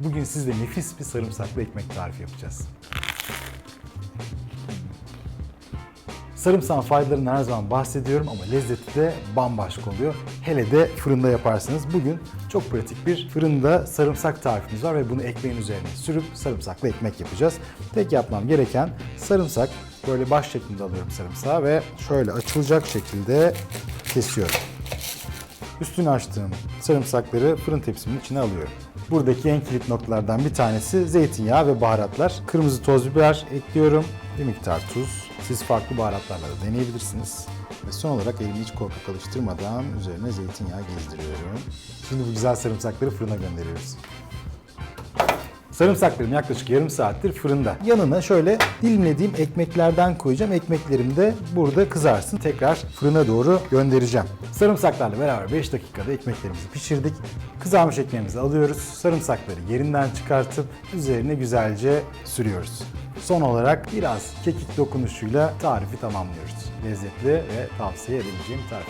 Bugün sizle nefis bir sarımsaklı ekmek tarifi yapacağız. Sarımsağın faydalarından her zaman bahsediyorum ama lezzeti de bambaşka oluyor. Hele de fırında yaparsanız. Bugün çok pratik bir fırında sarımsak tarifimiz var ve bunu ekmeğin üzerine sürüp sarımsaklı ekmek yapacağız. Tek yapmam gereken sarımsak, böyle baş şeklinde alıyorum sarımsağı ve şöyle açılacak şekilde kesiyorum. Üstünü açtığım sarımsakları fırın tepsimin içine alıyorum. Buradaki en kilit noktalardan bir tanesi zeytinyağı ve baharatlar. Kırmızı toz biber ekliyorum. Bir miktar tuz. Siz farklı baharatlarla da deneyebilirsiniz. Ve son olarak elimi hiç korkak alıştırmadan üzerine zeytinyağı gezdiriyorum. Şimdi bu güzel sarımsakları fırına gönderiyoruz. Sarımsaklarım yaklaşık yarım saattir fırında. Yanına şöyle dilimlediğim ekmeklerden koyacağım. Ekmeklerim de burada kızarsın. Tekrar fırına doğru göndereceğim. Sarımsaklarla beraber 5 dakikada ekmeklerimizi pişirdik. Kızarmış ekmeğimizi alıyoruz. Sarımsakları yerinden çıkartıp üzerine güzelce sürüyoruz. Son olarak biraz kekik dokunuşuyla tarifi tamamlıyoruz. Lezzetli ve tavsiye edebileceğim tarif.